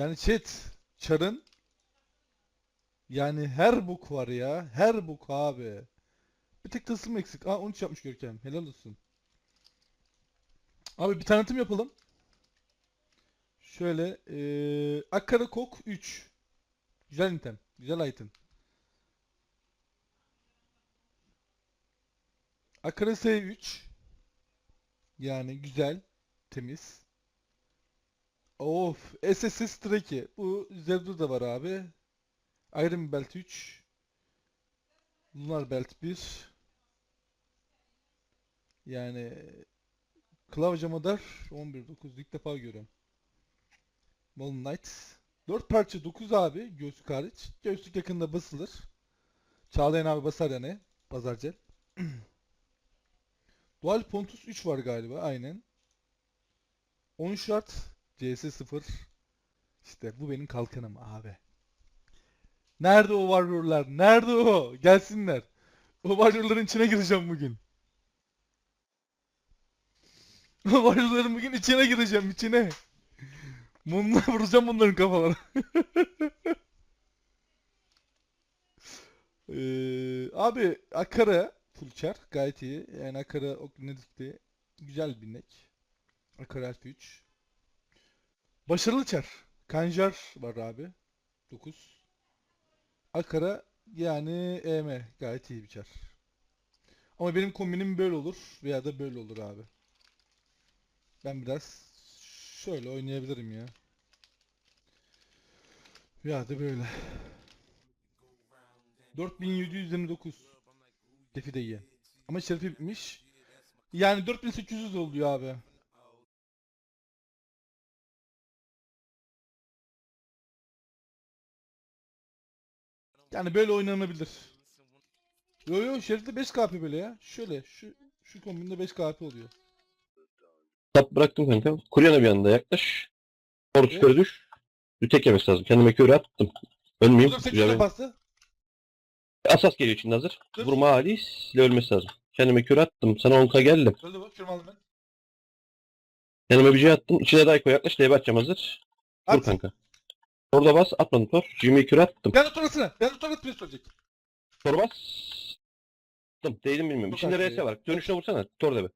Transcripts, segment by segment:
Yani chat çarın yani her bok var ya. Her bok abi. Bir tek tılsım eksik. Aa 13 yapmış Görkem. Helal olsun. Abi bir tanıtım yapalım. Şöyle eee Akkara Kok 3. Güzel item. Güzel item. Akara S3. Yani güzel. Temiz. Of. SSS Treki. Bu Zevdur da var abi. Iron Belt 3. Lunar Belt 1. Yani Klavye Madar 11.9 ilk defa görüyorum. Molten Knight. 4 parça 9 abi göğüslük hariç. Göğüslük yakında basılır. Çağlayan abi basar yani. Pazarcel. Dual Pontus 3 var galiba aynen. 10 şart CS0 İşte bu benim kalkanım abi. Nerede o warrior'lar? Nerede o? Gelsinler. O warrior'ların içine gireceğim bugün. O warrior'ların bugün içine gireceğim içine. Mumla vuracağım bunların kafalarına. Ee, abi Akara Fulçar gayet iyi. Yani Akara Oknedik'te güzel bir nek. Akara Alfa 3. Başarılı çar. Kanjar var abi. 9. Akara yani EM gayet iyi bir çar. Ama benim kombinim böyle olur veya da böyle olur abi. Ben biraz şöyle oynayabilirim ya. Ya da böyle. 4729. Defi de iyi. Ama şerifi bitmiş. Yani 4800 oluyor abi. Yani böyle oynanabilir. Yo yo şerifte 5 KP böyle ya. Şöyle şu şu kombinde 5 KP oluyor. Tap bıraktım kanka. Kuryana bir anda yaklaş. Doğru Evet. düş. Bir tek yemesi lazım. Kendime köre attım. Ölmeyeyim. Dur 800 Güzel bastı. Asas geliyor içinde hazır. Dur. Vurma hali ile ölmesi lazım. Kendime köre attım. Sana 10k geldim. Öldü bu. Kürüm aldım ben. Kendime bir şey attım. İçine Dayko yaklaş. Lebe atacağım hazır. Vur At. kanka. Orada bas. Atmadım tor. Jimmy'yi köre attım. Ben oturasına. Ben oturat bir söyleyecek. Tor bas. Attım. Değdim bilmiyorum. Çok İçinde RS var. Dönüşüne vursana. Tor debe.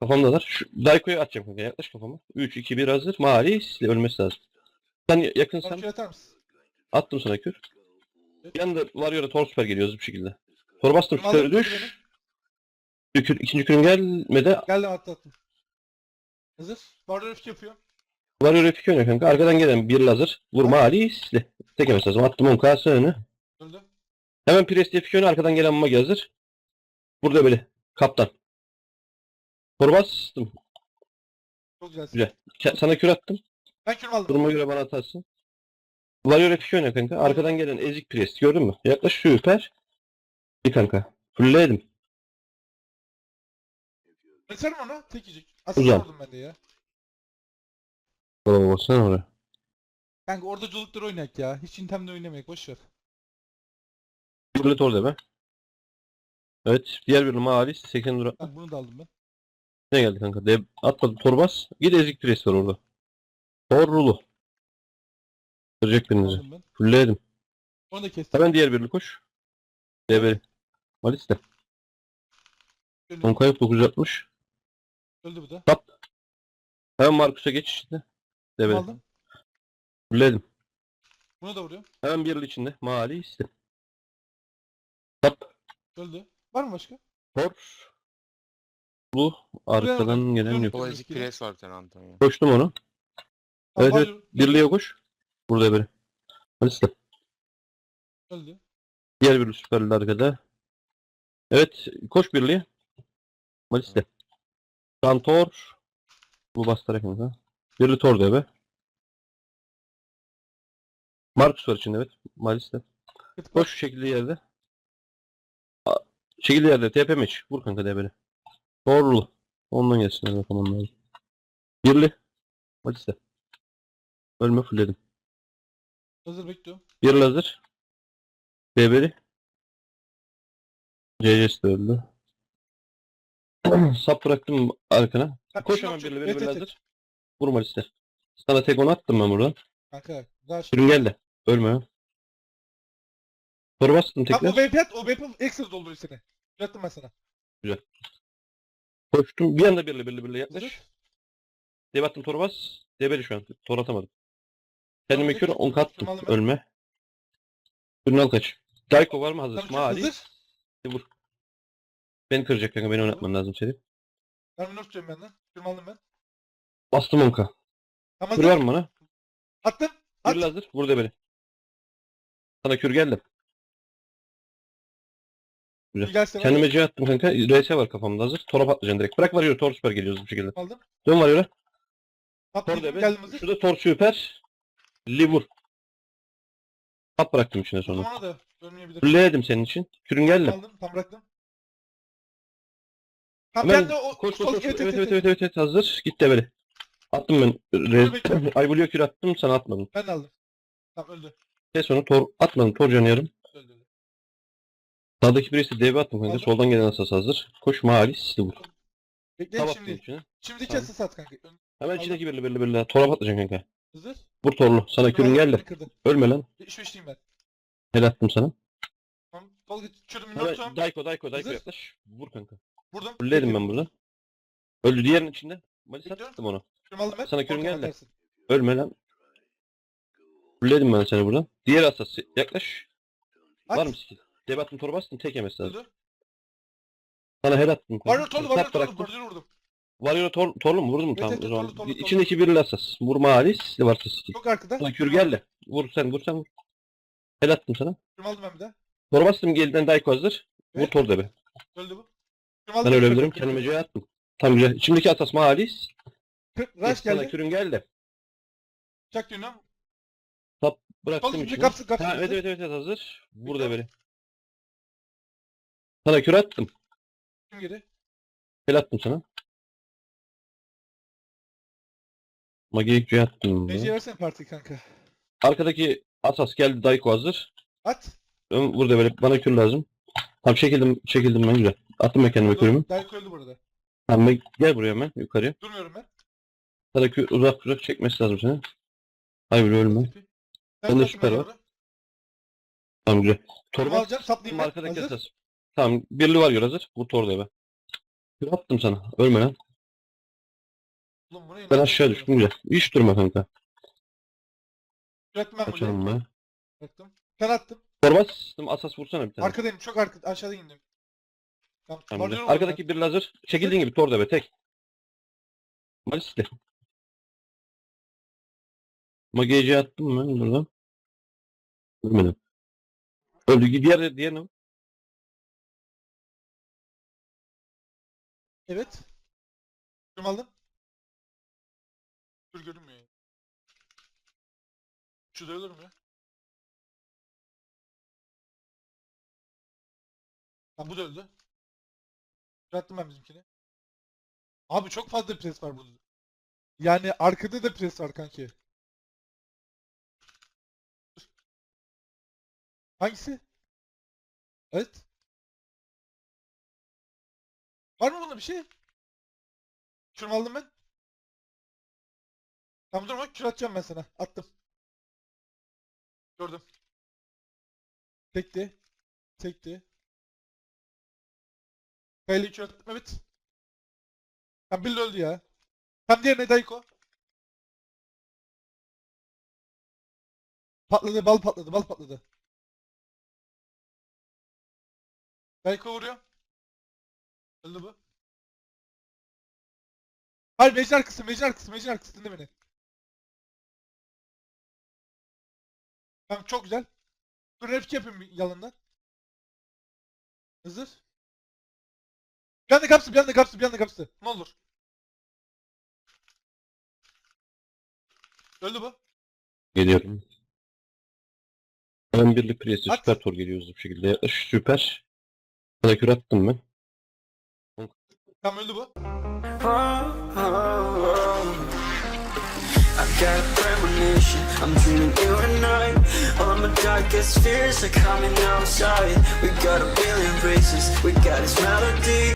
Kafamdalar. Şu Dayko'yu atacağım kanka. Yaklaş kafama. 3, 2, 1 hazır. Mahalis ile ölmesi lazım. Sen yakınsan kür atar mısın? Attım sana kür. Bir anda Warrior'a Tor süper geliyor hızlı bir şekilde. Tor bastım süper aldım, düş. kür beni. Bir kür, ikinci kürüm gelmedi. Geldim attı attım. Hazır. Bardır öfke yapıyor. Warrior F2 oynuyor kanka. Arkadan gelen bir lazer. Vurma Alis'le. Tek yemesi lazım. Attım 10 kası önü. Öldü. Hemen Priest F2 oynuyor. Arkadan gelen Magi hazır. Burada böyle. Kaptan. Tor bastım. Çok güzelsin. Güzel. Ke- Sana kür attım. Ben kürüm aldım. Duruma göre bana atarsın. Warrior F2 oynuyor kanka. Arkadan gelen ezik Priest. Gördün mü? Yaklaş süper. Bir kanka. Fullledim. Keserim onu. Tek yiyecek. Asıl Uzan. vurdum ben de ya. Bana baksana oraya. Kanka orada culukları oynayak ya. Hiç intemde oynamayak. Boş ver. Birli Tor deme. Evet. Diğer bir mavi 80 lira. Ben bunu da aldım ben. Ne geldi kanka? De atmadı torbas. Git ezik pres var orada. Torrulu. Kıracak birinizi. Aldım ben. Fullledim. Onu da kestim. Hemen diğer birli koş. Debeli. Malis de. Öldü. Son kayıp 960. Öldü bu da. Tap. Hemen Markus'a geç işte. Debeli. Aldım. Fullledim. Bunu da vuruyorum. Hemen birli içinde. Mali iste. Tap. Öldü. Var mı başka? Tor. Bu. Arkadan gelen yok. Klasik pres var bir tane Antonio. Koştum onu. Evet, evet. Birliğe koş. Burada böyle. Malis de. Öldü. Diğer bir süperli arkada. Evet, koş birliğe. Malis'te. Kantor. Bu bastıra kanka. Birli Tor da be. Marcus var içinde evet. Malis'te. Koş şu şekilde yerde. A- Şekilde yerde. TP meç. Vur kanka debeli. Torlu. Ondan gelsin. bakalım lazım. Birli. Malis'te. Ölme fullledim. Hazır bekliyorum. Bir lazer. Beberi. CC'si de öldü. Sap bıraktım arkana. Ha, Koş hemen evet, evet. hazır. Vurma liste. Sana tek onu attım ben buradan. Kanka. Sürün gel de. Ölme ya. Soru bastım tekrar. o BP at. O BP ekstra dolduruyor seni. Yattım ben sana. Koştum. Bir anda birli birli birli yaklaş. Dev attım toru bas. Debeli şu an. Tor atamadım. Kendime kür peki. 10 kattım. Ölme. Ürün al kaç. Dayko var mı hazır? Maali. Hazır. Vur. Beni kıracak kanka. Beni oynatman lazım seni. Ben bir not tutuyorum benden. Kürümü aldım ben. Bastım 10k. Tamam Kür var mı bana? Attım. At. Kür hazır. Vur debeli. Sana kür geldim. Gelse var. Kendime C attım kanka. RS var kafamda hazır. Tora patlayacaksın direkt. Bırak varıyor. Tor süper geliyoruz bu şekilde. Aldım. Dön varıyor. Tor debe. Geldim hazır. Şurada tor süper. Li vur. Tap bıraktım içine sonra. zamana da ölmeyebilir. Fulledim senin için. Kürün geldi. Aldım. Tam bıraktım. Hemen o koş koş koş. Evet evet evet evet, evet, hazır. Git de böyle. Attım ben. Re... Ayvulio kür attım sana atmadım. Ben de aldım. Tamam öldü. Kes onu tor atmadım. Tor canıyorum. Öldü. öldü. Sağdaki birisi devi attım kanka. Aldım. Soldan gelen asas hazır. Koş maali sisli vur. Bekle Tab attım şimdi. içine. Şimdiki Tamam. asıl sat kanka. Ön- Hemen içindeki birli birli birli. Tora patlayacaksın kanka. Hazır. Vur torlu. Sana kürün geldi. Kırdı. Ölme lan. Şu ben. Helal attım sana. Tamam. Tolga çürümü Hemen notum. Dayko Dayko Dayko Hazır. yaklaş. Vur kanka. Vurdum. Fulledim ben burada. Öldü diğerinin içinde. Malis Bekliyorum. attım onu. Aldım ben. Sana kürün Ortama geldi. atarsın. Ölme lan. Fulledim ben seni buradan. Diğer asas yaklaş. At. Var mı skill? Dev attım tora bastın tek yemesi lazım. Öldü. Sana her attım. Varıyor torlu varıyor Tap torlu. bıraktım. Varıyor vurdum. Varıyor tor, torlu mu? Vurdum mu? Evet, o zaman. torlu, torlu, torlu. İçindeki bir asas. Vurma halis. Varsa skill. Çok arkada. Sana kür geldi. Vur sen vur sen vur. Her attım sana. Kürümü aldım ben bir daha. Tora bastım gelden Dayko hazır. Vur Evet. tor debe. Öldü bu. Ben ben. ölebilirim. Kendime C attım. Tam güzel. İçimdeki asas halis. Kır- Rush geldi. kürün geldi. Çak düğünü. Bıraktım Sol içine. kapsın kapsın. Ha, evet evet evet evet, hazır. Vur debeli. Sana kür attım. Kim geri? Helal attım sana. Magic C attım. Meci'ye versene partiyi kanka. Arkadaki asas geldi Dayko hazır. At. Ön vur debeli. Bana kür lazım. Tam çekildim çekildim ben güzel. Attım ben kendime kürümü. Dayko öldü burada. Tamam ben- gel buraya hemen yukarıya. Durmuyorum ben. Sana uzak uzak çekmesi lazım senin. Hayır ölme. Sen Bende kaçın süper ben var. Tamam güzel. Torba alacağım saplayayım ben. arkadaki Hazır. asas. Tamam birli var hazır. Vur tor debe. Kür attım sana. Ölme lan. Oğlum bu ne? Ben aşağı düştüm güzel. Hiç durma kanka. Bıraktım ben Açalım burayı. mı? Bıraktım. Sen attım. Torba sistem asas vursana bir tane. Arkadayım. Çok arka aşağıda indim. Tamam. Tamam, varıyorum güzel. Arkadaki bir hazır. Çekildiğin gibi tor debe tek. Malisli. Mageci attım mı buradan? Ölmedim. Öldü. Diğer, diğer ne? Evet. Kürümü aldım. Dur görünmüyor. ya. Şu da ölür mü? Tamam bu da öldü. Bıraktım ben bizimkini. Abi çok fazla pres var burada. Yani arkada da pres var kanki. Hangisi? Evet. Var mı bunda bir şey? Kürümü aldım ben. Tamam durma kür atacağım ben sana. Attım. Gördüm. Tekti. Tekti. Kür attım evet. Tam Bill öldü ya. Tam diğerine Dayko. Patladı bal patladı bal patladı. Dayko vuruyor. Öldü bu. Hayır mecra arkası mecra arkası mecra arkası dinle beni. Tamam çok güzel. Dur repki yapayım bir yanından. Hazır. Bir anda kapsı bir anda kapsı bir anda kapsı. Ne olur. Öldü bu. Geliyorum. Ön birlik presi At. süper tor geliyor hızlı bir şekilde. Yaklaş süper. Sana kür attım ben. Tamam öldü bu. I've got a premonition, I'm dreaming you and I All my darkest fears are coming outside We got a billion races, we got this melody